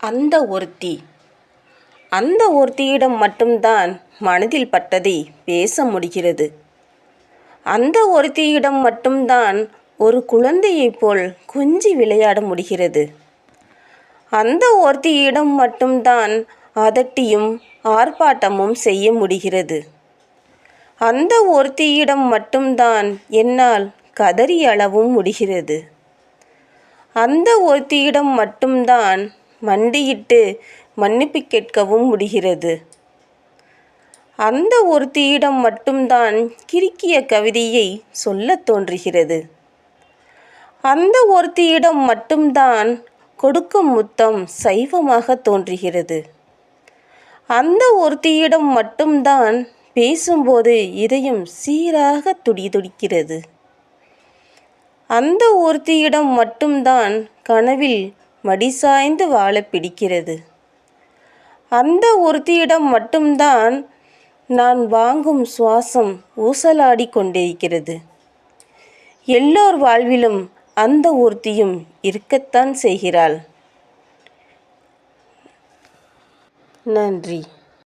அந்த ஒருத்தி. அந்த ஒருத்தியிடம் மட்டும்தான் மனதில் பட்டதை பேச முடிகிறது. அந்த ஒருத்தியிடம் மட்டும்தான் ஒரு குழந்தையைப் போல் கொஞ்சி விளையாட முடிகிறது. அந்த ஒருத்தியிடம் மட்டும்தான் அதட்டியும் ஆர்ப்பாட்டமும் செய்ய முடிகிறது. அந்த ஒருத்தியிடம் மட்டும்தான் என்னால் கதறி அளவும் முடிகிறது. அந்த ஒருத்தியிடம் மட்டும்தான் மண்டியிட்டு மன்னிப்பு கேட்கவும் முடிகிறது. அந்த ஒருத்தியிடம் மட்டும்தான் கிறுக்கிய கவிதையை சொல்லத் தோன்றுகிறது. அந்த ஒருத்தியிடம் மட்டும்தான் கொடுக்கும் முத்தம் சைவமாக தோன்றுகிறது. அந்த ஒருத்தியிடம் மட்டும்தான் பேசும்போது இதயம் சீராக துடிதுடிக்கிறது அந்த ஒருத்தியிடம் மட்டும்தான் கனவில் மடிசாய்ந்து வாழ பிடிக்கிறது. அந்த ஒருத்தியிடம் மட்டும்தான் நான் வாங்கும் சுவாசம் ஊசலாடி கொண்டிருக்கிறது எல்லோர் வாழ்விலும் அந்த ஒருத்தியும் இருக்கத்தான் செய்கிறாள். நன்றி.